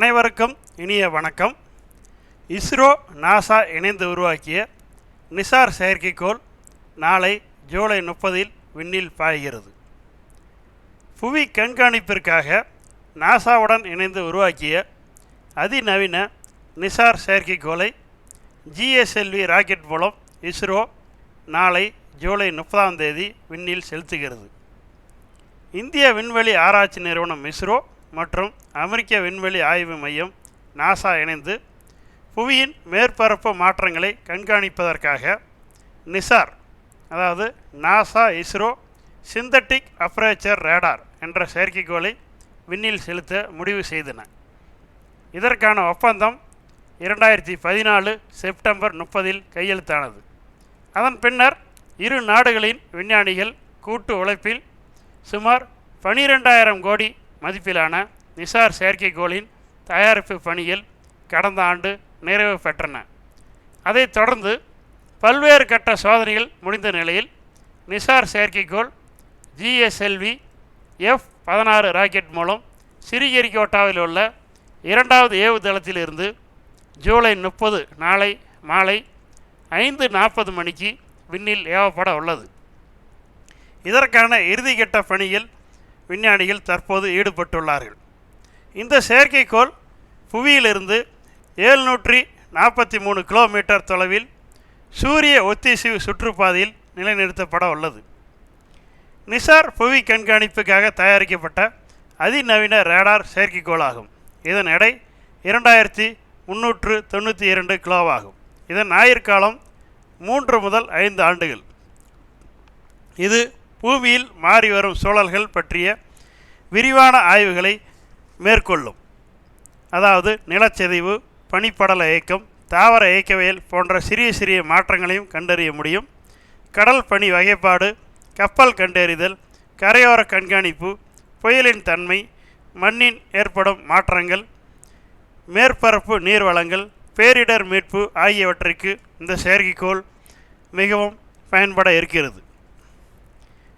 அனைவருக்கும் இனிய வணக்கம். இஸ்ரோ நாசா இணைந்து உருவாக்கிய நிசார் செயற்கைக்கோள் நாளை ஜூலை முப்பதில் விண்ணில் பாய்கிறது. புவி கண்காணிப்பிற்காக நாசாவுடன் இணைந்து உருவாக்கிய அதிநவீன நிசார் செயற்கைக்கோளை ஜிஎஸ்எல்வி ராக்கெட் மூலம் இஸ்ரோ நாளை ஜூலை முப்பதாம் தேதி விண்ணில் செலுத்துகிறது. இந்திய விண்வெளி ஆராய்ச்சி நிறுவனம் இஸ்ரோ மற்றும் அமெரிக்க விண்வெளி ஆய்வு மையம் நாசா இணைந்து புவியின் மேற்பரப்பு மாற்றங்களை கண்காணிப்பதற்காக நிசார் அதாவது NASA ISRO synthetic aperture radar என்ற செயற்கைக்கோளை விண்ணில் செலுத்த முடிவு செய்தன. இதற்கான ஒப்பந்தம் இரண்டாயிரத்தி பதினாலு செப்டம்பர் முப்பதில் கையெழுத்தானது. அதன் பின்னர் இரு நாடுகளின் விஞ்ஞானிகள் கூட்டு உழைப்பில் சுமார் பனிரெண்டாயிரம் கோடி மதிப்பிலான நிசார் செயற்கைக்கோளின் தயாரிப்பு பணிகள் கடந்த ஆண்டு நிறைவு பெற்றன. அதைத் தொடர்ந்து பல்வேறு கட்ட சோதனைகள் முடிந்த நிலையில் நிசார் செயற்கைக்கோள் ஜிஎஸ்எல்வி எஃப் பதினாறு ராக்கெட் மூலம் சிறிகரிகோட்டாவில் உள்ள இரண்டாவது ஏவுதளத்திலிருந்து ஜூலை முப்பது நாளை மாலை ஐந்து நாற்பது மணிக்கு விண்ணில் ஏவப்பட உள்ளது. இதற்கான இறுதிக்கட்ட பணியில் விஞ்ஞானிகள் தற்போது ஈடுபட்டுள்ளார்கள். இந்த செயற்கைக்கோள் புவியிலிருந்து ஏழ்நூற்றி நாற்பத்தி மூணு கிலோமீட்டர் தொலைவில் சூரிய ஒத்திசைவு சுற்றுப்பாதையில் நிலைநிறுத்தப்பட உள்ளது. நிசார் புவி கண்காணிப்புக்காக தயாரிக்கப்பட்ட அதிநவீன ரேடார் செயற்கைக்கோள் ஆகும். இதன் எடை இரண்டாயிரத்தி முந்நூற்று தொண்ணூற்றி இரண்டு கிலோவாகும். இதன் ஆயுர்காலம் மூன்று முதல் ஐந்து ஆண்டுகள். இது பூமியில் மாறி வரும் சூழல்கள் பற்றிய விரிவான ஆய்வுகளை மேற்கொள்ளும். அதாவது நிலச்சரிவு பனிப்படல இயக்கம் தாவர இயக்கவியல் போன்ற சிறிய சிறிய மாற்றங்களையும் கண்டறிய முடியும். கடல் பனி வகைப்பாடு கப்பல் கண்டறிதல் கரையோர கண்காணிப்பு புயலின் தன்மை மண்ணின் ஏற்படும் மாற்றங்கள் மேற்பரப்பு நீர்வளங்கள் பேரிடர் மீட்பு ஆகியவற்றிற்கு இந்த செயற்கைக்கோள் மிகவும் பயன்பட இருக்கிறது.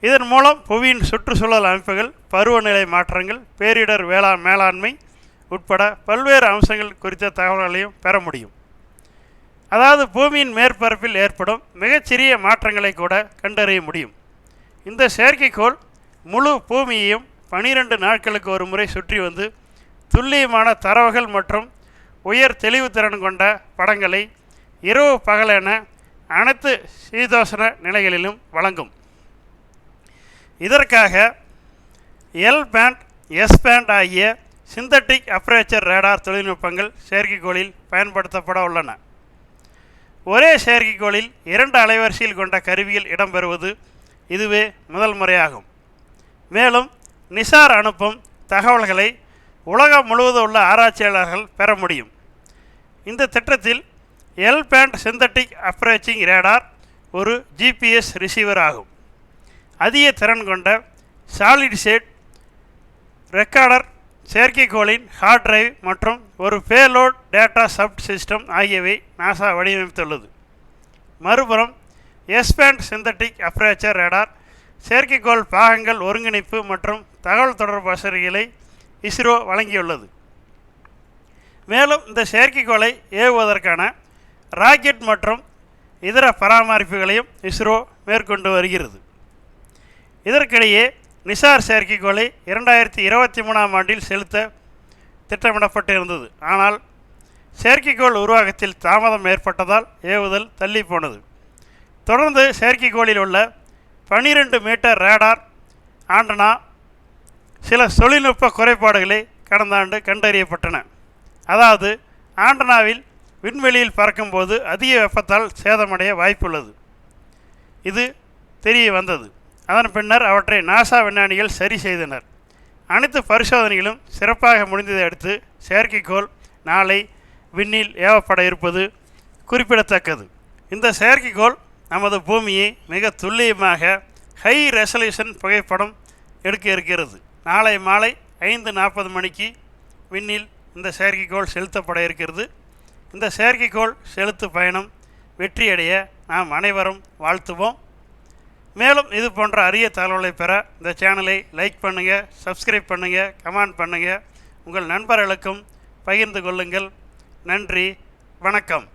இதன் மூலம் புவியின் சுற்றுச்சூழல் அமைப்புகள் பருவநிலை மாற்றங்கள் பேரிடர் வேளாண் மேலாண்மை உட்பட பல்வேறு அம்சங்கள் குறித்த தகவல்களையும் பெற முடியும். அதாவது பூமியின் மேற்பரப்பில் ஏற்படும் மிகச்சிறிய மாற்றங்களை கூட கண்டறிய முடியும். இந்த செயற்கைக்கோள் முழு பூமியையும் பனிரெண்டு நாட்களுக்கு ஒரு முறை சுற்றி வந்து துல்லியமான தரவுகள் மற்றும் உயர் தெளிவுத்திறன் கொண்ட படங்களை இரவு பகலென அனைத்து சீதோஷண நிலைகளிலும் வழங்கும். இதற்காக எல் பேண்ட் எஸ் பேண்ட் ஆகிய சிந்தட்டிக் அப்ரேச்சர் ரேடார் தொழில்நுட்பங்கள் செயற்கைக்கோளில் பயன்படுத்தப்பட உள்ளன. ஒரே செயற்கைக்கோளில் இரண்டு அலைவரிசையில் கொண்ட கருவியில் இடம்பெறுவது இதுவே முதல் முறையாகும். மேலும் நிசார் அனுப்பும் தகவல்களை உலகம் முழுவதும் உள்ள ஆராய்ச்சியாளர்கள் பெற முடியும். இந்த திட்டத்தில் L band synthetic aperture radar ஒரு ஜிபிஎஸ் ரிசீவர் ஆகும். அதிக திறன் கொண்ட சாலிட் ஷேட் ரெக்கார்டர் செயற்கைக்கோளின் ஹார்ட் டிரைவ் மற்றும் ஒரு பேலோட் டேட்டா சப்ட் சிஸ்டம் ஆகியவை நாசா வடிவமைத்துள்ளது. மறுபுறம் எஸ்பேண்ட் சிந்தட்டிக் அப்ரேச்சர் ரேடார் செயற்கைக்கோள் பாகங்கள் ஒருங்கிணைப்பு மற்றும் தகவல் தொடர்பு வசதிகளை இஸ்ரோ வழங்கியுள்ளது. மேலும் இந்த செயற்கைக்கோளை ஏவுவதற்கான ராக்கெட் மற்றும் இதர பராமரிப்புகளையும் இஸ்ரோ மேற்கொண்டு வருகிறது. இதற்கிடையே நிசார் செயற்கைக்கோளை இரண்டாயிரத்தி இருபத்தி மூணாம் ஆண்டில் செலுத்த திட்டமிடப்பட்டிருந்தது. ஆனால் செயற்கைக்கோள் உருவாக்கத்தில் தாமதம் ஏற்பட்டதால் ஏவுதல் தள்ளி போனது தொடர்ந்து செயற்கைக்கோளில் உள்ள பனிரெண்டு மீட்டர் ரேடார் ஆண்டனா சில தொழில்நுட்ப குறைபாடுகளை கடந்த ஆண்டு கண்டறியப்பட்டன. அதாவது ஆண்டனாவில் விண்வெளியில் பறக்கும்போது அதிக வெப்பத்தால் சேதமடைய வாய்ப்புள்ளது. இது தெரிய வந்தது அதன் பின்னர் அவற்றை நாசா விஞ்ஞானிகள் சரி செய்தனர். அனைத்து பரிசோதனைகளும் சிறப்பாக முடிந்ததை அடுத்து செயற்கைக்கோள் நாளை விண்ணில் ஏவப்பட இருப்பது குறிப்பிடத்தக்கது. இந்த செயற்கைக்கோள் நமது பூமியை மிக துல்லியமாக ஹை ரெசல்யூஷன் புகைப்படம் எடுக்க இருக்கிறது. நாளை மாலை ஐந்து நாற்பது மணிக்கு விண்ணில் இந்த செயற்கைக்கோள் செலுத்தப்பட இருக்கிறது. இந்த செயற்கைக்கோள் செலுத்து பயணம் வெற்றியடைய நாம் அனைவரும் வாழ்த்துவோம். மேலும் இது போன்ற அரிய தகவலை பெற இந்த சேனலை லைக் பண்ணுங்கள் சப்ஸ்கிரைப் பண்ணுங்கள் கமெண்ட் பண்ணுங்கள் உங்கள் நண்பர்களுக்கும் பகிர்ந்து கொள்ளுங்கள். நன்றி வணக்கம்.